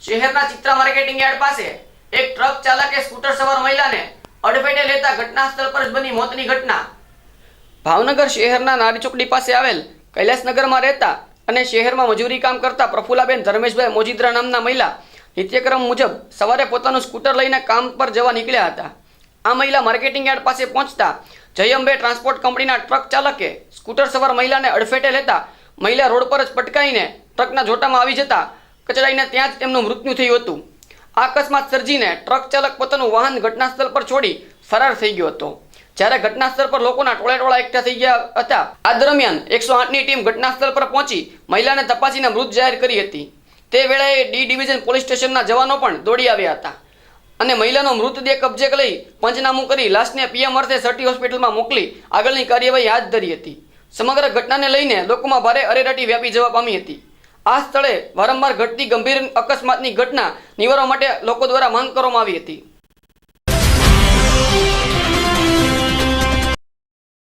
શહેરના Chitra marketing yard પાસે એક ટ્રક ચાલકે સ્કૂટર સવાર મહિલાને અડફેટે લેતા ઘટના સ્થળ પર જ બની મોતની ઘટના. ભાવનગર શહેરના નારી પાસે આવેલ કૈલાસનગરમાં રહેતા અને શહેરમાં મજૂરી કામ કરતા પ્રફુલાબેન ધર્મેશભાઈ મોજીદ્રા નામના મહિલા નિત્યક્રમ મુજબ સવારે પોતાનું સ્કૂટર લઈને કામ પર જવા નીકળ્યા હતા. આ મહિલા માર્કેટિંગ યાર્ડ પાસે પહોંચતા જયંબે ટ્રાન્સપોર્ટ કંપનીના ટ્રક ચાલકે સ્કૂટર સવાર મહિલાને અડફેટે લેતા મહિલા રોડ પર જ પટકાઈને ટ્રકના જોટામાં આવી જતા કચડાઈને ત્યાં જ તેમનું મૃત્યુ થયું હતું. અકસ્માત સર્જીને ટ્રક ચાલક પોતાનું વાહન ઘટનાસ્થળ પર છોડી ફરાર થઈ ગયો હતો. જ્યારે ઘટનાસ્થળ પર લોકોના ટોળેટોળા એકઠા થઈ ગયા હતા, આ દરમિયાન એકસો આઠની ટીમ ઘટનાસ્થળ પર પહોંચી મહિલાને તપાસીને મૃત જાહેર કરી હતી. તે વેળાએ ડી ડિવિઝન પોલીસ સ્ટેશનના જવાનો પણ દોડી આવ્યા હતા અને મહિલાનો મૃતદેહ કબજે લઈ પંચનામું કરી લાશને પીએમ અર્થે સટી હોસ્પિટલમાં મોકલી આગળની કાર્યવાહી હાથ ધરી હતી. સમગ્ર ઘટનાને લઈને લોકોમાં ભારે અરેરાટી વ્યાપી જવા પામી હતી. આ સ્થળે વારંવાર ઘટતી ગંભીર અકસ્માતની ઘટના નિવારવા માટે લોકો દ્વારા માંગ કરવામાં આવી હતી.